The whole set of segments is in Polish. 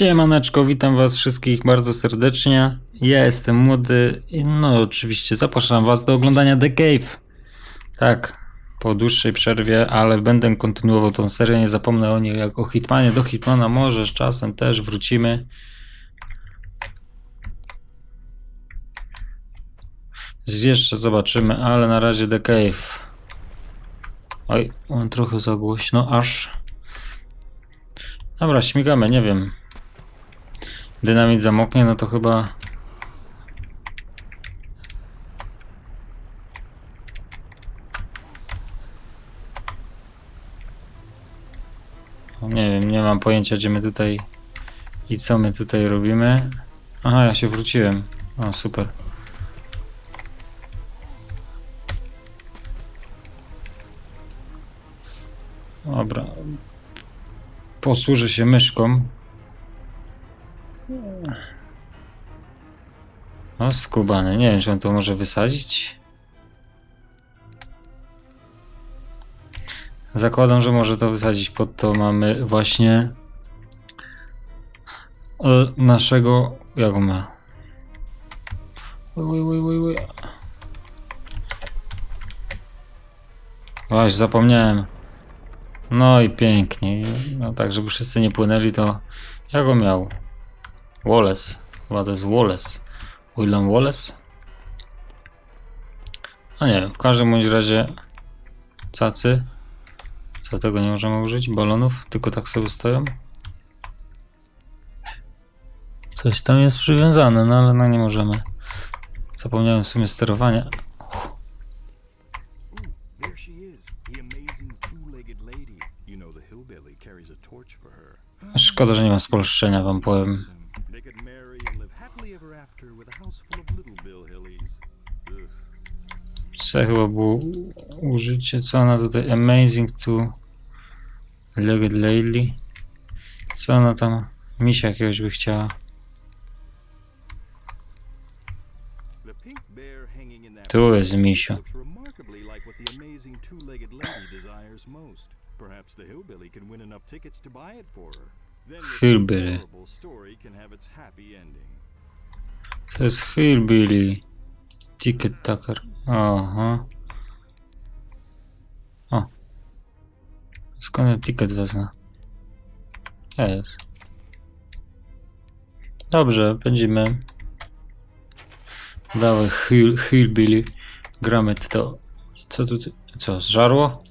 Siemaneczko, witam was wszystkich bardzo serdecznie. Ja jestem młody i no oczywiście zapraszam was do oglądania The Cave. Tak, po dłuższej przerwie, ale będę kontynuował tą serię, nie zapomnę o niej jak o Hitmanie. Do Hitmana może z czasem też wrócimy. Jeszcze zobaczymy, ale na razie The Cave. Oj, on trochę za głośno, aż. Dobra, śmigamy, nie wiem. Dynamit zamoknie, no to chyba. Nie wiem, nie mam pojęcia, gdzie my tutaj i co my tutaj robimy. Aha, ja się wróciłem. O, super. Dobra. Posłużę się myszką. Skubany. Nie wiem, czy on to może wysadzić. Zakładam, że może to wysadzić. Pod to mamy właśnie e, naszego. Jak ma? Oj, oj, oj, oj. Właśnie, zapomniałem. No i pięknie. No tak, żeby wszyscy nie płynęli, to jak go miał? Wallace. Chyba to jest Wallace. William Wallace? No nie wiem, w każdym bądź razie cacy. Co tego nie możemy użyć? Balonów, tylko tak sobie stoją. Coś tam jest przywiązane, no ale no nie możemy. Zapomniałem w sumie sterowania. Szkoda, że nie ma spolszczenia, wam powiem. They could marry and live happily ever after with a house full of little Bill Hillies. Ugh. Co chyba było użycie, co ona tutaj, amazing to legged lady. Co ona tam, misia jakiegoś by chciała. Tu jest most. Perhaps the hillbilly can win enough tickets to buy it for her. Hillbilly. To jest Hillbilly. Ticket Tucker. Aha. O. Skąd ticket wezmę? Jest. Dobrze, będziemy. Dawaj Hill, Hillbilly. Gramy to. Co tu? Co, zżarło?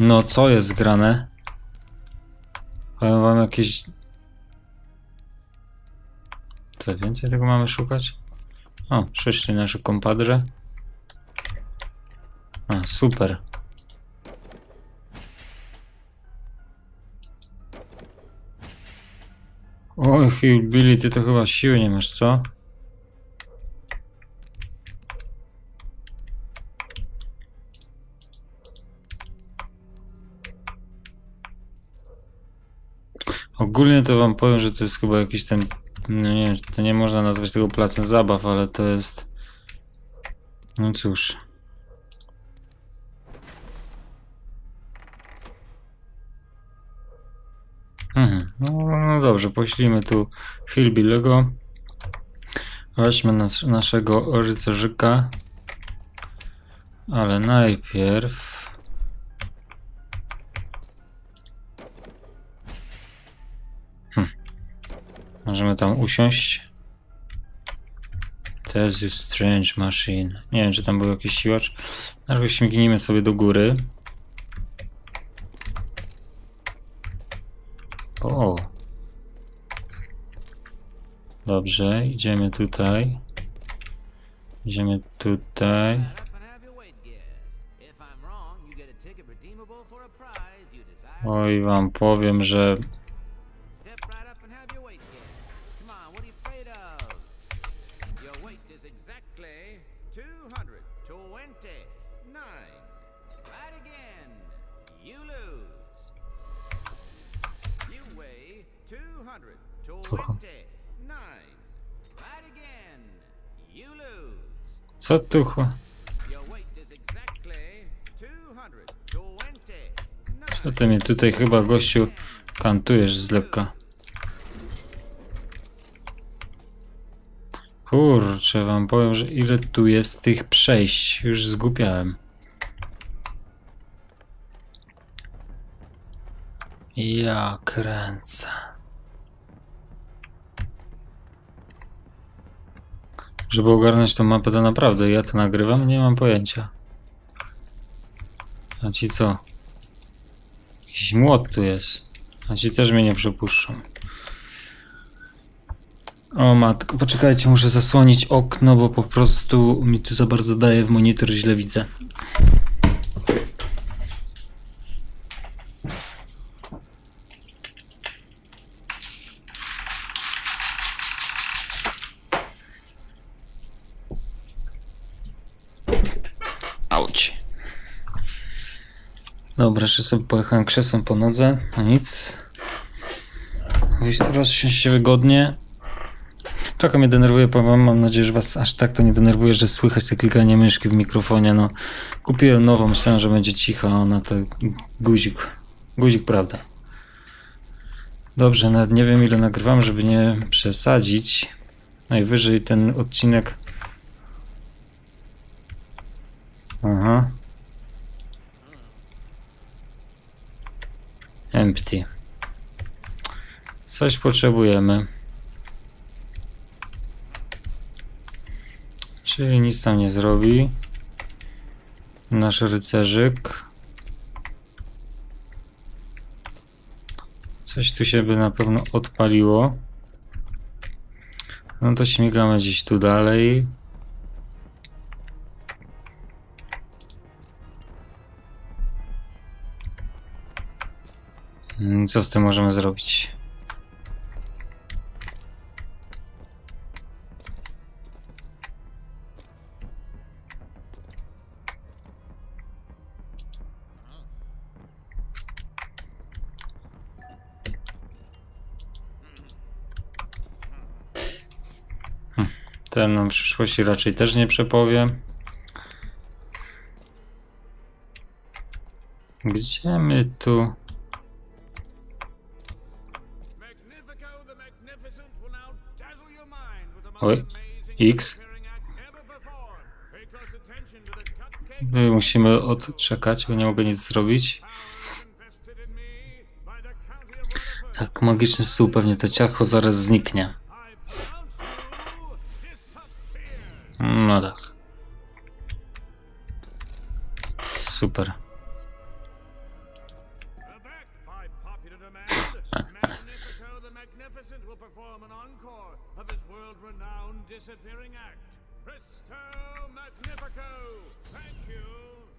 No, co jest grane? Powiem wam jakieś co więcej tego mamy szukać? O, przyszli nasze kompadre. A, super. Oj, Hillbilly, ty to chyba siły nie masz, co? Ogólnie to wam powiem, że to jest chyba jakiś ten no nie, to nie można nazwać tego placem zabaw, ale to jest. No cóż. Mhm. No, no dobrze, poślijmy tu Hillbilly'ego. Weźmy nas, naszego rycerzyka. Ale najpierw. Możemy tam usiąść. To jest Strange Machine. Nie wiem, czy tam był jakiś siłacz. Najpierw śmignijmy sobie do góry. O. Dobrze, idziemy tutaj. Idziemy tutaj. Stand up and have 200. 20. 9. Right again. You lose. You weigh Right again. You lose. Co? Co ty mnie tutaj chyba gościu kantujesz z lekka? Kurczę, wam powiem, że ile tu jest tych przejść. Już zgupiałem. Ja kręcę. Żeby ogarnąć tą mapę, to naprawdę ja to nagrywam, nie mam pojęcia. A ci co? Jakiś młot tu jest. A ci też mnie nie przepuszczą. O matko, poczekajcie, muszę zasłonić okno, bo po prostu mi tu za bardzo daje w monitor, źle widzę. Auć. Dobra, jeszcze sobie pojechałem krzesłem po nodze, no nic. Rozsiąść się wygodnie. Trochę mnie denerwuje, powiem mam nadzieję, że was aż tak to nie denerwuje, że słychać te klikanie myszki w mikrofonie, no. Kupiłem nową, myślałem, że będzie cicha, a ona to guzik. Guzik, prawda. Dobrze, nawet nie wiem ile nagrywam, żeby nie przesadzić. Najwyżej ten odcinek... Aha. Empty. Coś potrzebujemy. Czyli nic tam nie zrobi. Nasz rycerzyk. Coś tu się by na pewno odpaliło. No to śmigamy gdzieś tu dalej. Co z tym możemy zrobić? Przyszłości raczej też nie przepowie. Gdzie my tu? Oj, X. My musimy odczekać, bo nie mogę nic zrobić. Tak, magiczny stół, pewnie to ciacho zaraz zniknie. You,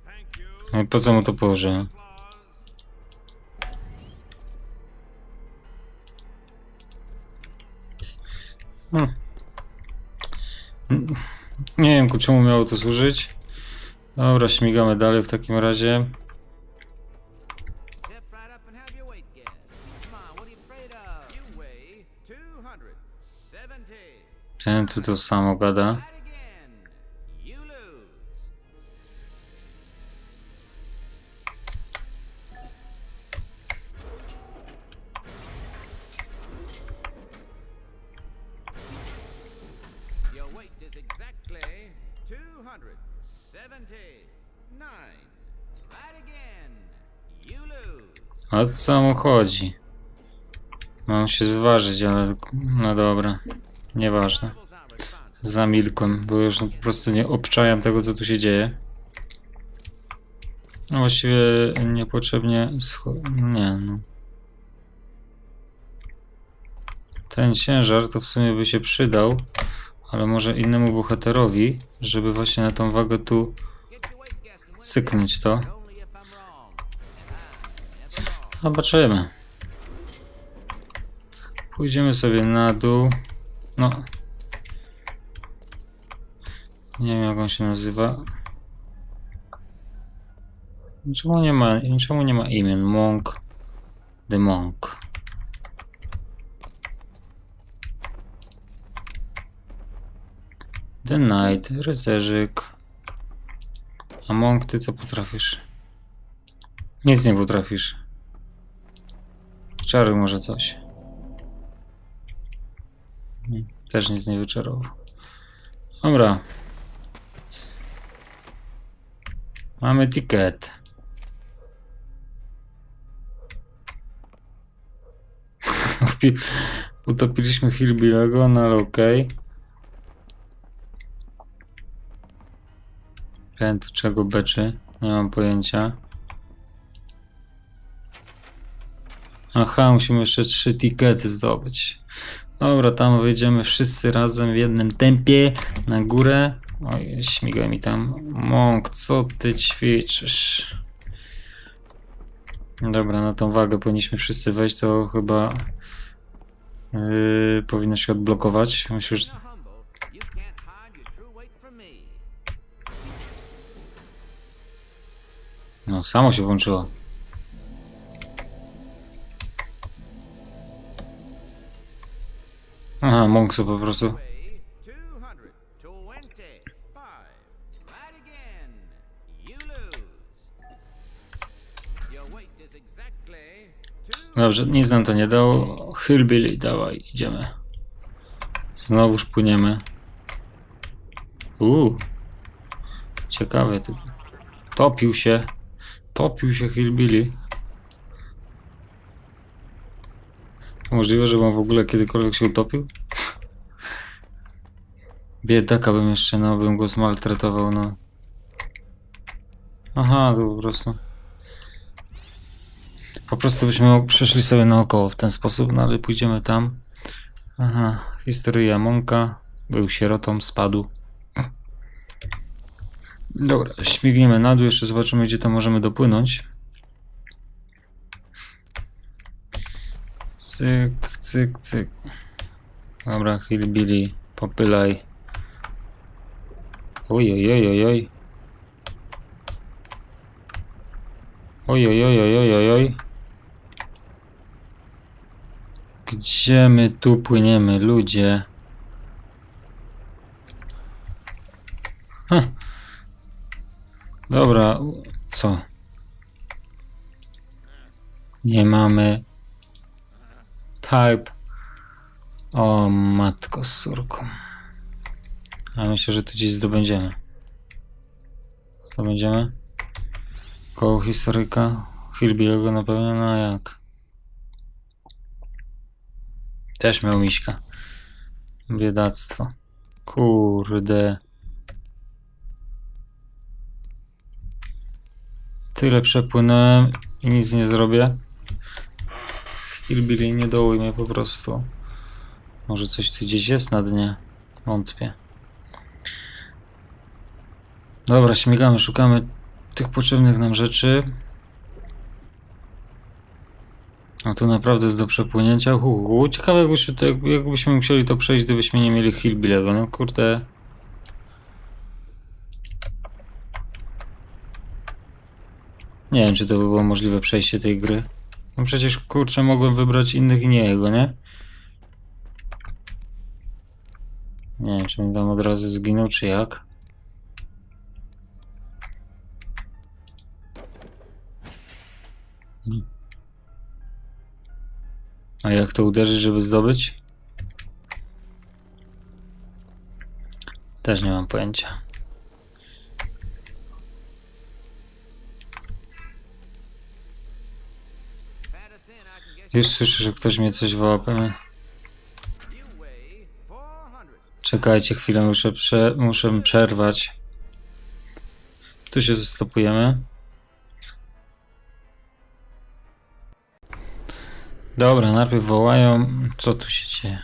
thank you. No i po co mu to położyłem? Hmm. Nie wiem, ku czemu miało to służyć. Dobra, śmigamy dalej w takim razie. Step right up and have your weight guess. Come on, what are you afraid of? You weigh 270. Ten tu to samo gada. O co mu chodzi? Mam się zważyć, ale no dobra. Nieważne. Zamilkłem, bo już po prostu nie obczajam tego, co tu się dzieje. No właściwie niepotrzebnie Nie, no. Ten ciężar to w sumie by się przydał, ale może innemu bohaterowi, żeby właśnie na tą wagę tu never wrong. Zobaczymy. Pójdziemy sobie na dół. No. Nie wiem jak on się nazywa. Czemu nie ma, czemu nie ma imion? Monk. The Monk. The Knight, rycerzyk. A Monk, ty co potrafisz? Nic nie potrafisz. Wczaruj może coś. Też nic nie wyczarował. Dobra. Mamy ticket. Utopiliśmy Hillbilego, no ale okej. Ten czego beczy? Nie mam pojęcia. Aha, musimy jeszcze trzy tikety zdobyć. Dobra, tam wyjdziemy wszyscy razem w jednym tempie na górę. Oj, śmigaj mi tam. Mąk, co ty ćwiczysz? Dobra, na tą wagę powinniśmy wszyscy wejść, to chyba yy, powinno się odblokować. Myślę, że no, samo się włączyło. Aha, Monk sobie po prostu Weigh 225. Right again. You lose. Your weight is exactly two. Dobrze, nic nam to nie dało. Hillbilly, dawaj, idziemy. Znowuż płyniemy. Uuu. Ciekawe. Topił się. Topił się Hillbilly. Możliwe, że on w ogóle kiedykolwiek się utopił? Biedaka bym jeszcze, no, bym go zmaltretował, no. Aha, to po prostu... Po prostu byśmy przeszli sobie naokoło w ten sposób, no ale pójdziemy tam. Aha, historia Monka. Był sierotą, spadł. Dobra, śmigniemy na dół, jeszcze zobaczymy gdzie tam możemy dopłynąć. Cyk, cyk, cyk. Dobra, Hillbilly, popylaj. Oj, oj, oj, oj, oj. Oj, oj, oj, oj, oj, oj, oj. Gdzie my tu płyniemy, ludzie? Heh. Dobra, co? Nie mamy pipe. O, matko z córką. A myślę, że tu gdzieś zdobędziemy. Zdobędziemy? Koło historyka? Hillbilly'ego na pewno, no jak? Też miał miśka. Biedactwo. Kurde. Tyle przepłynąłem i nic nie zrobię. Hillbilly nie dołuj po prostu. Może coś tu gdzieś jest na dnie? Wątpię. Dobra, śmigamy, szukamy tych potrzebnych nam rzeczy. A tu naprawdę jest do przepłynięcia. Hu, hu. Ciekawe jakbyśmy, to, jakbyśmy musieli to przejść, gdybyśmy nie mieli Hillbilly'ego. No kurde. Nie wiem, czy to by było możliwe przejście tej gry. No przecież kurczę, mogłem wybrać innych i nie jego, nie? Nie wiem, czy mi tam od razu zginął, czy jak. A jak to uderzyć, żeby zdobyć? Też nie mam pojęcia. Już słyszę, że ktoś mnie coś woła. pewnie. you weigh 400. Czekajcie chwilę, muszę, prze, muszę przerwać. Tu się zastopujemy. Dobra, najpierw wołają. Co tu się dzieje?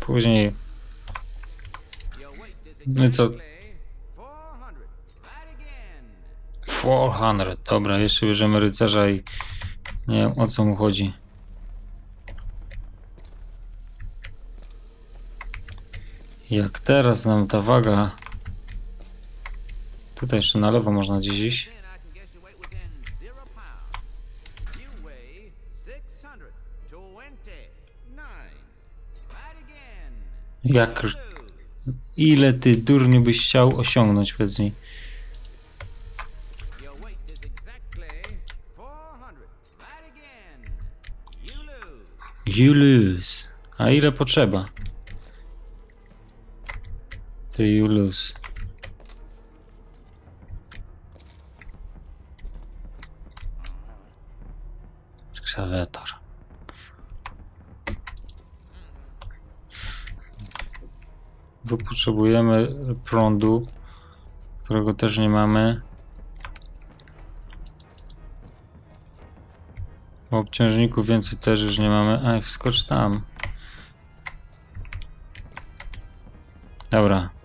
Później. No co? exactly 400. Right again. 400. Dobra, jeszcze bierzemy rycerza i nie wiem o co mu chodzi. Jak teraz nam ta waga. Tutaj jeszcze na lewo można gdzieś iść. Then I can guess your weight within zero pounds. You weigh 629. Right again. Jak. Ile ty durniu byś chciał osiągnąć, powiedz mi. Your weight is exactly 400. Right again. You lose. You lose. A ile potrzeba? Ty you lose. Krzawetor. Bo potrzebujemy prądu, którego też nie mamy. W obciążniku więcej też już nie mamy. Aj, wskocz tam. Dobra.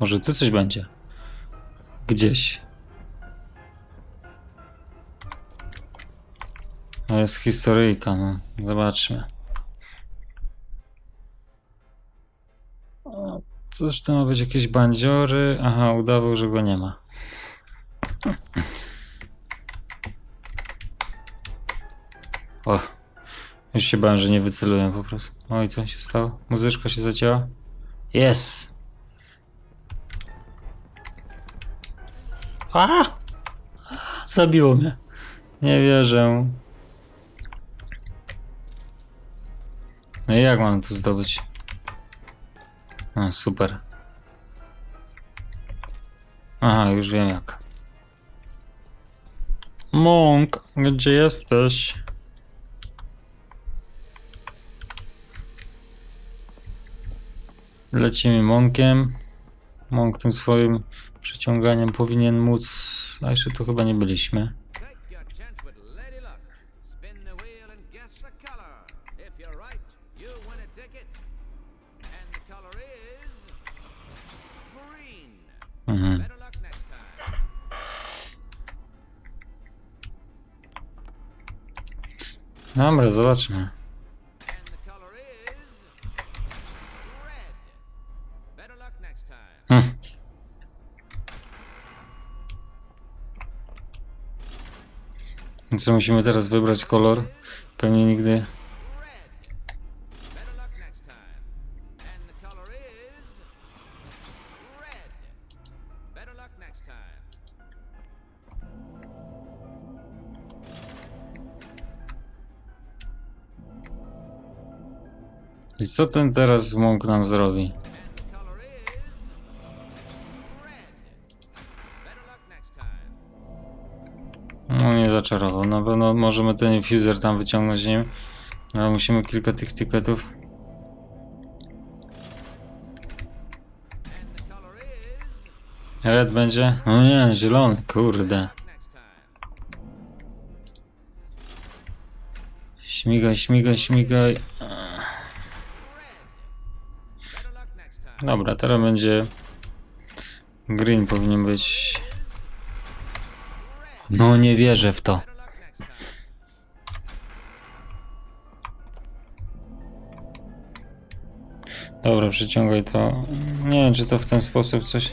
Może tu coś będzie. Gdzieś. To jest historyjka, no. Zobaczmy. O, Cóż to ma być? Jakieś bandziory? Aha, udawał, że go nie ma. O, już się bałem, że nie wyceluję po prostu. Oj, co się stało? Muzyczka się zacięła? Jest! A! Zabiło mnie. Nie wierzę. No i jak mam to zdobyć? Super. Aha, już wiem jak. Monk, gdzie jesteś? Lecimy Monkiem. Monk tym swoim przeciąganiem powinien móc... A jeszcze tu chyba nie byliśmy. Take your chance with Lady Luck. Spin the wheel and guess the color. If you're right, you win a ticket. And the color is green. Mhm. Better luck next time. Dobra, zobaczmy. And the color is red. Better luck next time. Hm. Co musimy teraz wybrać kolor? Pewnie nigdy. I co ten teraz Monk nam zrobi? No nie zaczarował. Na pewno możemy ten infuser tam wyciągnąć nim. Ale musimy kilka tych tiketów. Red będzie? No nie, zielony, kurde. Śmigaj, śmigaj, śmigaj. Dobra, teraz będzie... Green powinien być... No nie wierzę w to. Dobra, przyciągaj to. Nie wiem, czy to w ten sposób coś...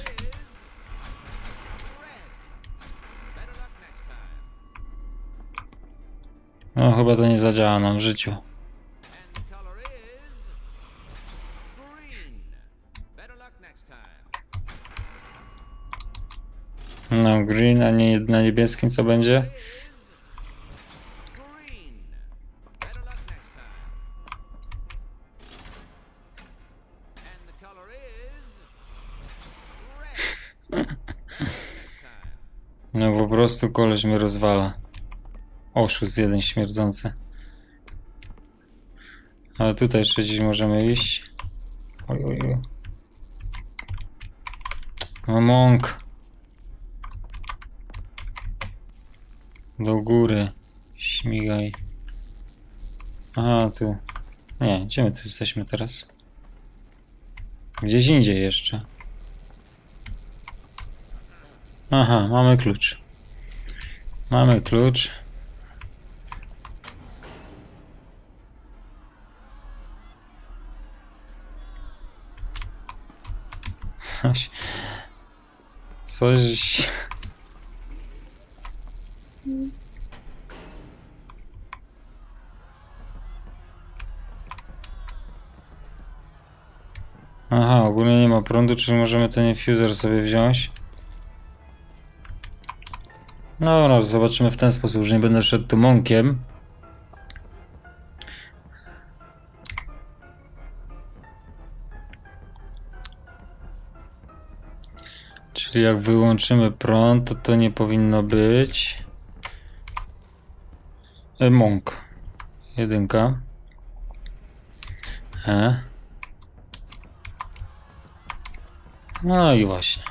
No chyba to nie zadziała nam w życiu. And the color is green. Better luck next time. No green, a nie na niebieskim co będzie? No po prostu koleś mnie rozwala. Oszust jeden śmierdzący. Ale tutaj jeszcze gdzieś możemy iść. Oj, oj, oj. No. Do góry. Śmigaj. A, tu. Nie, gdzie my tu jesteśmy teraz? Gdzieś indziej jeszcze. Aha, mamy klucz. Mamy klucz. Coś. Coś. Aha, ogólnie nie ma prądu, czyli możemy ten infuser sobie wziąć. No dobra, zobaczymy w ten sposób, że nie będę szedł tu mąkiem. Czyli jak wyłączymy prąd, to to nie powinno być... E, mąk. Jedynka. E. No i właśnie.